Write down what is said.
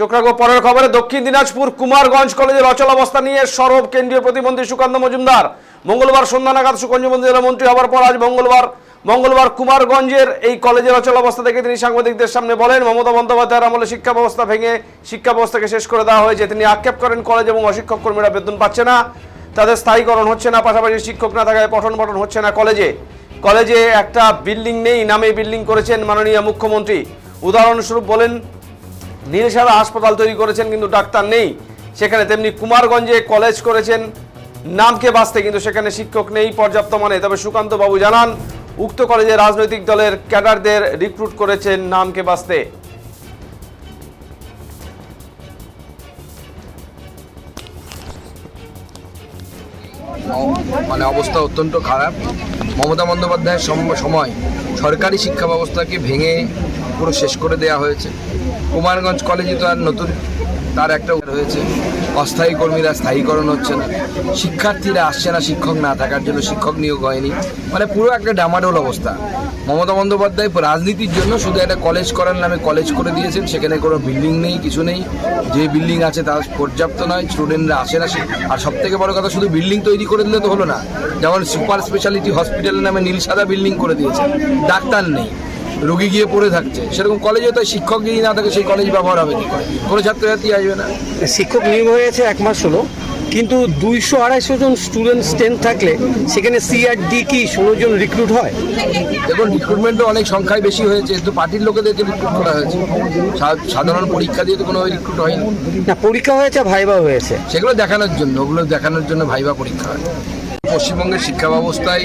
চোখ রাখব পরের খবরে। দক্ষিণ দিনাজপুর কুমারগঞ্জ কলেজের অচল অবস্থা নিয়ে সরব কেন্দ্রীয় প্রতিমন্ত্রী সুকান্ত মজুমদার। মঙ্গলবার সন্ধ্যা নাগাদ সুকঞ্জবন্দি জেলা মন্ত্রী হওয়ার পর আজ মঙ্গলবার মঙ্গলবার কুমারগঞ্জের এই কলেজের অচল অবস্থা থেকে তিনি সাংবাদিকদের সামনে বলেন, মমতা বন্দ্যোপাধ্যায়ের আমলে শিক্ষা ব্যবস্থা ভেঙে শিক্ষা ব্যবস্থাকে শেষ করে দেওয়া হয়েছে। তিনি আক্ষেপ করেন, কলেজ এবং অশিক্ষক কর্মীরা বেতন পাচ্ছে না, তাদের স্থায়ীকরণ হচ্ছে না, পাশাপাশি শিক্ষক না থাকায় পঠন পঠন হচ্ছে না কলেজে। কলেজে একটা বিল্ডিং নেই, নামে বিল্ডিং করেছেন মাননীয় মুখ্যমন্ত্রী। উদাহরণস্বরূপ বলেন নীলসাদা হাসপাতাল তৈরি করেছেন, কিন্তু ডাক্তার নেই। সেখানে তেমনি কুমারগঞ্জে কলেজ করেছেন নামকে বাঁচতে কিন্তু সেখানে শিক্ষক নেই পর্যাপ্ত মানে। তবে সুকান্ত বাবু জানান, উক্ত কলেজে রাজনৈতিক দলের ক্যাডারদের রিক্রুট করেছেন নামকে বাঁচতে। মানে অবস্থা অত্যন্ত খারাপ। মমতা বন্দ্যোপাধ্যায়ের সময় সরকারি শিক্ষা ব্যবস্থাকে ভেঙে পুরো শেষ করে দেওয়া হয়েছে। কুমারগঞ্জ কলেজে তো আর নতুন তার একটা হয়েছে। অস্থায়ী কর্মীরা স্থায়ীকরণ হচ্ছে না। শিক্ষার্থীরা আসছে না শিক্ষক না থাকার জন্য শিক্ষক নিয়োগ হয়নি। মানে পুরো একটা ডামাডোল অবস্থা। মমতা বন্দ্যোপাধ্যায় রাজনীতির জন্য শুধু একটা কলেজ করার নামে কলেজ করে দিয়েছেন। সেখানে কোনো বিল্ডিং নেই, কিছু নেই। যে বিল্ডিং আছে তা পর্যাপ্ত নয়। স্টুডেন্টরা আসে না আর সব থেকে বড় কথা শুধু বিল্ডিং তৈরি করে দিলে তো হলো না। যেমন সুপার স্পেশালিটি হসপিটালের নামে নীল সাদা বিল্ডিং করে দিয়েছে। ডাক্তার নেই। রোগী গিয়ে পড়ে থাকছে। সেরকম কলেজে তো শিক্ষক যদি না থাকে সেই কলেজ ব্যবহার হবে কি করে? কোনো ছাত্রছাত্রী আসবে না। শিক্ষক নিয়োগ হয়েছে এক মাস হলো কিন্তু দুইশো আড়াইশো জন স্টুডেন্ট স্ট্রেন্থ থাকলে সেখানে সিআরডি কি ষোলো জন রিক্রুট হয়? দেখুন রিক্রুটমেন্টও অনেক সংখ্যায় বেশি হয়েছে তো পার্টির লোকেদেরকে রিক্রুট করা হয়েছে। সাধারণ পরীক্ষা দিয়ে তো কোনো রিক্রুট হয়নি। না পরীক্ষা হয়েছে ভাইবা হয়েছে। সেগুলো দেখানোর জন্য ওগুলো দেখানোর জন্য ভাইবা পরীক্ষা হয়। পশ্চিমবঙ্গের শিক্ষা ব্যবস্থায়